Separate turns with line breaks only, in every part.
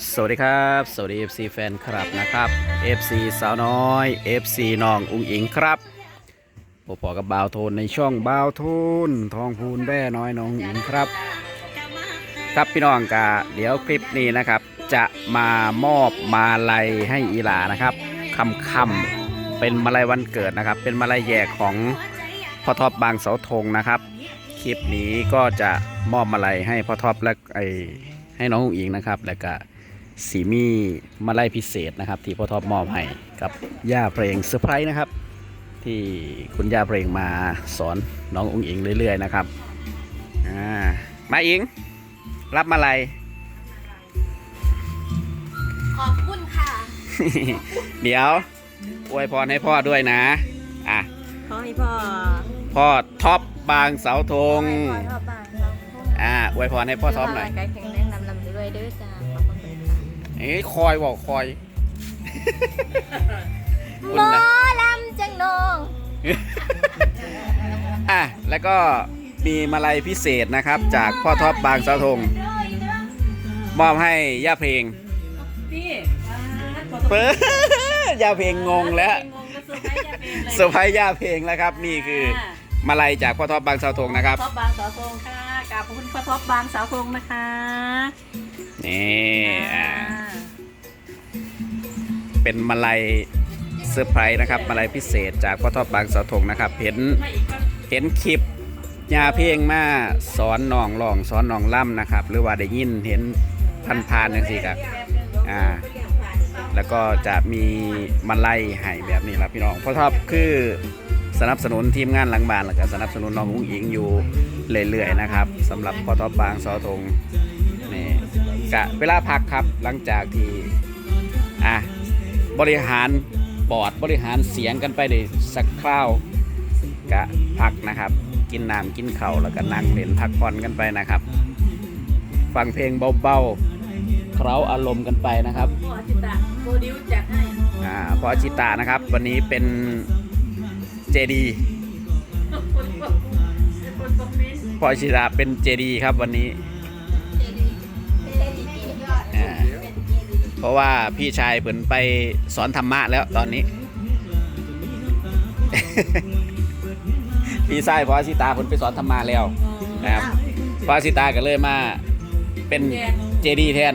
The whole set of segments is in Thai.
สวัสดีครับ สวัสดี FC แฟนคลับนะครับ FC สาวน้อย FC น้องอุงอิงครับผมบอกับบ่าวโทนในช่องบ่าวโทนทองพูนแบ่น้อยน้องอิงครับ ครับพี่น้องกาเดี๋ยวคลิปนี้นะครับ จะมามอบมาลัยให้อีหลานะครับคำคำเป็นมาลัยวันเกิดนะครับ เป็นมาลัยแยกของพ่อท็อปบางเสาธงนะครับ คลิปนี้ก็จะมอบมาลัยให้พ่อท็อปและไอให้น้องอุ๋งอิงนะครับ แล้วก็ สีมีมาลัยพิเศษนะครับ ที่พ่อท็อปมอบให้กับย่าเพลงเซอร์ไพรส์นะครับ ที่คุณย่าเพลงมาสอนน้องอุ๋งอิงเรื่อย ๆ นะครับอ่ามาอิง รับมาลัย
ขอบคุณค่ะ
เดี๋ยวอวยพรให้พ่อด้วยนะอะ
ขอให้พ่อ
พ่อท็อปบางเสาธง
ขอให้พ่อบางครับ
อ่าอวยพรให้พ่อท็อปหน่อย
ร่างกายแข็งแรงนำนำด้วยเด้อจ้าขอบคุณค่ะ
เอ้ยคอยบอกคอย
หมอลำจังนอง
อะแล้วก็มีมาลัยพิเศษนะครับ จากพ่อท็อปบางเสาธงมอบให้ย่าเพลง
พี่
เปิ้ลย่าเพลงงงแล้ว
งงก็สุดไม่จะเป็นเลย
เซอร์ไพรส์ย่าเพลงแล้วครับ นี่คือมาลัยจากพ่อท็อปบางเสาธงนะครับ
ท็อปบางสาวธงค่ะกราบขอบคุณพ่อท็อปบางสาวธงนะคะ
นี่อ่าเป็นมาลัยเซอร์ไพรส์นะครับมาลัยพิเศษจากพ่อท็อปบางเสาธงนะครับ เห็นเห็นคลิปยาเพลงมาสอนน้องร้องสอนน้องล่ำนะครับ หรือว่าได้ยินเห็นพันพานๆอย่างสิครับอ่าแล้วก็จะมีมาไล่ให้แบบนี้ครับพี่น้องเพราะท็อปคือสนับสนุนทีมงานหลังบ้านแล้วก็สนับสนุนน้องอุ้งอิงอยู่เรื่อยๆนะครับสำหรับพอท็อปบางซอทงนี่ กะเวลาพักครับหลังจากที่อะบริหารบอร์ดบริหารเสียงกันไปได้สักคราวกะพักนะครับ กินน้ำกินข้าวแล้วก็นั่งเล่นพักผ่อนกันไปนะครับ ฟังเพลงเบาๆเคล้าอารมณ์กันไปนะครับ
พ่อจิตะโปรดิวจัดให้
อ่าพอชิตานะครับ วันนี้เป็นเจดีพอชิตาเป็นเจดีครับวันนี้ เพราะว่าพี่ชายเพิ่นไปสอนธรรมะแล้วตอนนี้ พี่ชายพอสิตาเพิ่นไปสอนธรรมะแล้วนะครับพอสิตาก็เลยมาเป็นเจดีแทน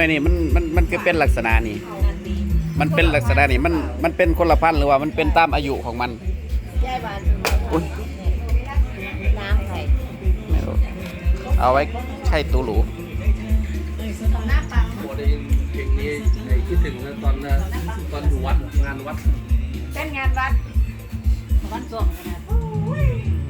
หน่วยนี่มันมันมันคือเป็นลักษณะนี่ มันเป็นลักษณะนี่มันมันเป็นคนละพันธุ์หรือว่ามันเป็นตามอายุของมัน
ยายบาน
อุ้ย
น้ำไข่
ไม่รู้เอาไว้ใช้ตูหรู
หน้าปัง
โมได้ยินเพลงนี้ไอ้คิดถึงนะตอนนะตอนอยู่วัดงานวัด
เป็นงานวัด
วันสองนะ
เ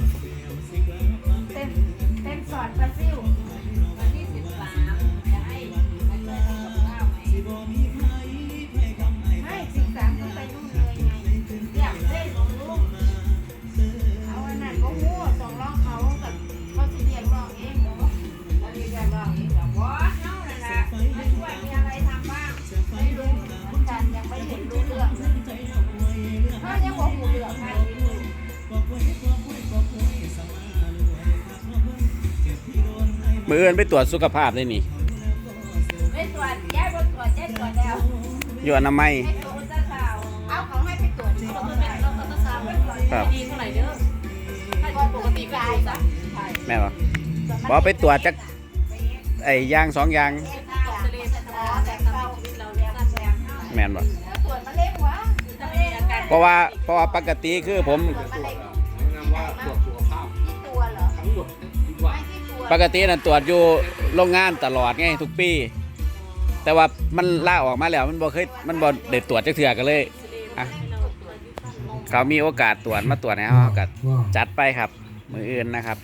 มื
อเอินไปตรวจสุขภาพได้นี่
ไม่ตรวจแยกรถตรวจแยกตรวจแล้ว
อยู่อนามัย
ให้ตรวจอุลตราซาวด์เอาเขาให้ไปตรวจที่โรงพยาบาล
เราก็ต้องทราบว่า
ครับ
ดีเท่าไหร่เด้อถ้าปกติก็ดูซะ
แม่บอกบอกไปตรวจจัก ไอ้อยางสองอยาง
ทะเลจะทำงานแต่ตามชีวิตเราเนี่ยนะ
แมนบอก
เพ
ราะว่าเพราะว่าปกติคือผมปกตินั่นตรวจอยู่โรงงานตลอดไงทุกปี แต่ว่ามันล่าออกมาแล้วมันบ่เคยมันบ่ได้ตรวจจักเทื่อกันเลยอะเขามีโอกาสตรวจมาตรวจให้เฮาก็จัดไปครับ มืออื่นนะครับ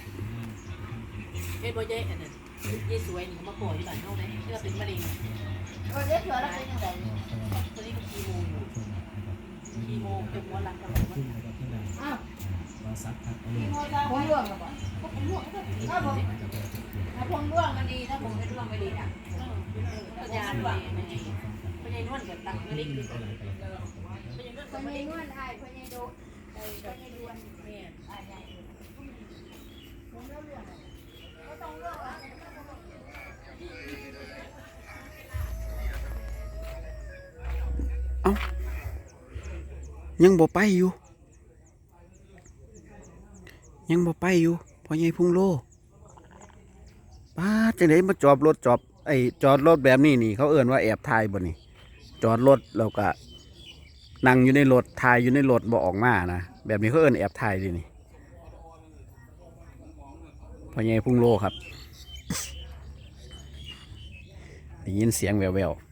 ย้อันนั้นเย้สวยนี่มาป่วยอยู่บ้านเฮาเด้เพื่อเป็นมะเร็ง
ตรวจเลือดเถื่อแล้วเป็นยังไง
ตัวนี้ก็คีโมอยู่คีโมเป็นหัวหลังตลอดวัน
อ้าวพี่โมจะผมร่วงหรอเปล่า
ก็ผมร่วงก็
ถ้าผมถ้าผมร่วงมันดีถ้าผมไม่ร่วงไม่ดีนะ
ก็ยานไปยังไงพยายนวดกับตักไม่ได้กินพยายนวดไม่
ยั
ได้
งนวดไอ้คนยังดูไอ้คนยังดวน
เนี่ย
ไอ้ใหญ่ผมร่วงก็ต้องร่วง
ยังบ่ไปอยู่ ยังบ่ไปอยู่พ่อใหญ่พุงโลป้าจังไดมาจอดรถจอบไอจอดรถแบบนี้นี่ เขาเอิ้นว่าแอบถ่ายบ่นี่ จอดรถแล้วก็นั่งอยู่ในรถถ่ายอยู่ในรถบ่ออกมานะแบบนี้เขาเอิ้นแอบถ่ายดินี่พ่อใหญ่พุงโลครับได้ยินเสียงแววๆ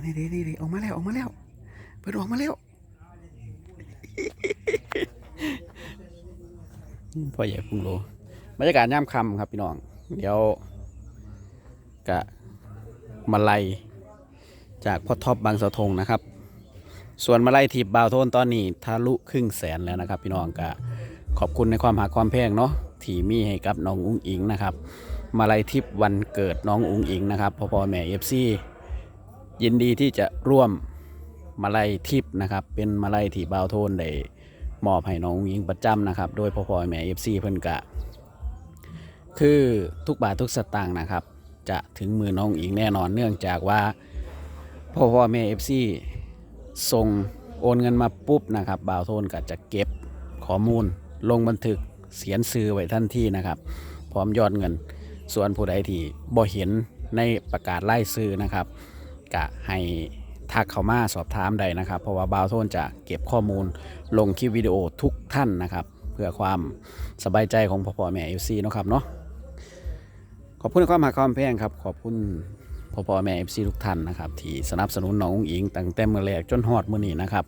โอ้นี่ดีดีดีออกมาแล้วออกมาแล้วเปิดออกมาแล้วพ่อใหญ่พุงโลบรรยากาศย่ำคำครับพี่น้อง เดี๋ยวกะมาลัยจากพ่อท็อปบางสาธงนะครับ ส่วนมาลัยทีบบาวโทนตอนนี้ทะลุครึ่งแสนแล้วนะครับ พี่น้องกะขอบคุณในความหาความแพงเนาะที่มีให้กับน้องอุ้งอิงนะครับ มาลัยทิพย์วันเกิดน้องอุ้งอิงนะครับพ่อพ่อแม่เอฟซี ยินดีที่จะร่วมมาลัยทิพย์นะครับ เป็นมาลัยที่บ่าวโทนได้มอบให้น้องหญิงประจำนะครับ โดยพ่อพ่อแม่เอฟซีเพิ่นกะ คือทุกบาททุกสตางค์นะครับ จะถึงมือน้องหญิงแน่นอนเนื่องจากว่าพ่อพ่อแม่เอฟซีส่งโอนเงินมาปุ๊บนะครับบ่าวโทนก็จะเก็บข้อมูล ลงบันทึกเสียนซื้อไว้ทันทีนะครับ พร้อมยอดเงิน ส่วนผู้ใดที่บ่เห็นในประกาศไล่ซื้อนะครับ กะให้ทักเข้ามาสอบถามได้นะครับ เพราะว่าบาวโทนจะเก็บข้อมูลลงคลิปวิดีโอทุกท่านนะครับ เพื่อความสบายใจของพ่อพ่อแม่เอฟซีนะครับเนาะขอบคุณความหักความแพงครับ ขอบคุณพ่อพ่อแม่เอฟซีทุกท่านนะครับที่สนับสนุนน้องอุ๋งอิงตั้งแต่เมื่อแรกจนฮอดมือนี้นะครับ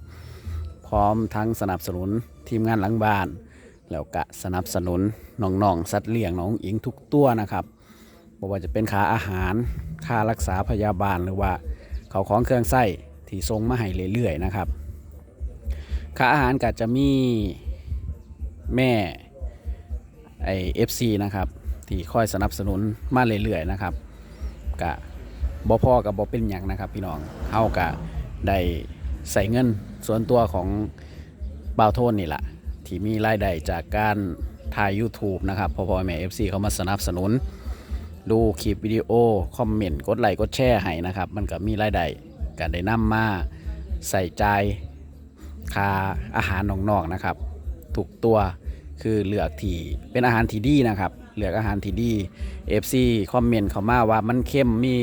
พร้อมทั้งสนับสนุนทีมงานหลังบ้าน แล้วก็สนับสนุนน้องๆสัตว์เลี้ยงน้ององอิงทุกตัวนะครับบ่ว่าจะเป็นค่าอาหารค่ารักษาพยาบาลหรือว่า เขาของเครื่องไส้ที่ทรงมาให้เรื่อยๆนะครับค่าอาหารก็จะมีแม่ไอเอฟซีนะครับ ที่คอยสนับสนุนมาเรื่อยๆนะครับกะบ่พ่อกับบ่เป็นอย่างนะครับ พี่น้องเฮากะได้ใส่เงินส่วนตัวของบ่าวโทนนี่แหละที่มีรายได้จากการถ่าย YouTube นะครับพอพ่อแม่ FC เขามาสนับสนุน ดูคลิปวิดีโอ คอมเมนต์ กดไลค์ กดแชร์ให้นะครับ มันก็มีรายได้การได้นำมาใส่ใจค่าอาหารน้องๆนะครับทุกตัวคือเลือกที่เป็นอาหารที่ดีนะครับ เลือกอาหารที่ดี FC คอมเมนต์เข้ามาว่ามันเข้มมี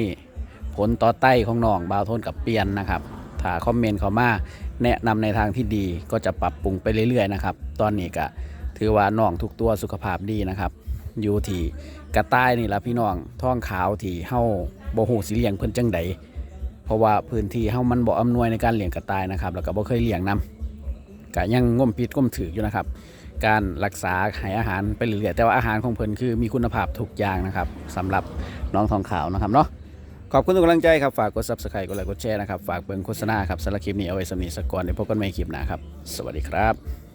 ผลต่อไตของน้องบาวโทนกับเปลี่ยนนะครับถ้าคอมเมนต์เข้ามาแนะนำในทางที่ดีก็จะปรับปรุงไปเรื่อยๆนะครับ ตอนนี้ก็ถือว่าน้องทุกตัวสุขภาพดีนะครับ อยู่ที่กระต่ายนี่ละพี่น้องท้องขาวที่เฮาบ่ฮู้สิเลี้ยงเพิ่นจังใดเพราะว่าพื้นที่เฮามันบ่อำนวยในการเลี้ยงกระต่ายนะครับ แล้วก็บ่เคยเลี้ยงนํก็ยังง่มพิษง่มถืออยู่นะครับ การรักษาให้อาหารไปเรื่อยๆแต่ว่าอาหารของเพิ่นคือมีคุณภาพทุกอย่างนะครับสำหรับน้องทองขาวนะครับเนาะขอบคุณทุกกำลังใจครับ ฝากกด Subscribe กดไลค์กดแชร์นะครับ ฝากเบิ่งโฆษณาครับสำหรับคลิปนี้เอาไว้สำนีสักกอนเดี๋ยวพบกันใหม่คลิปหน้าครับ สวัสดีครับ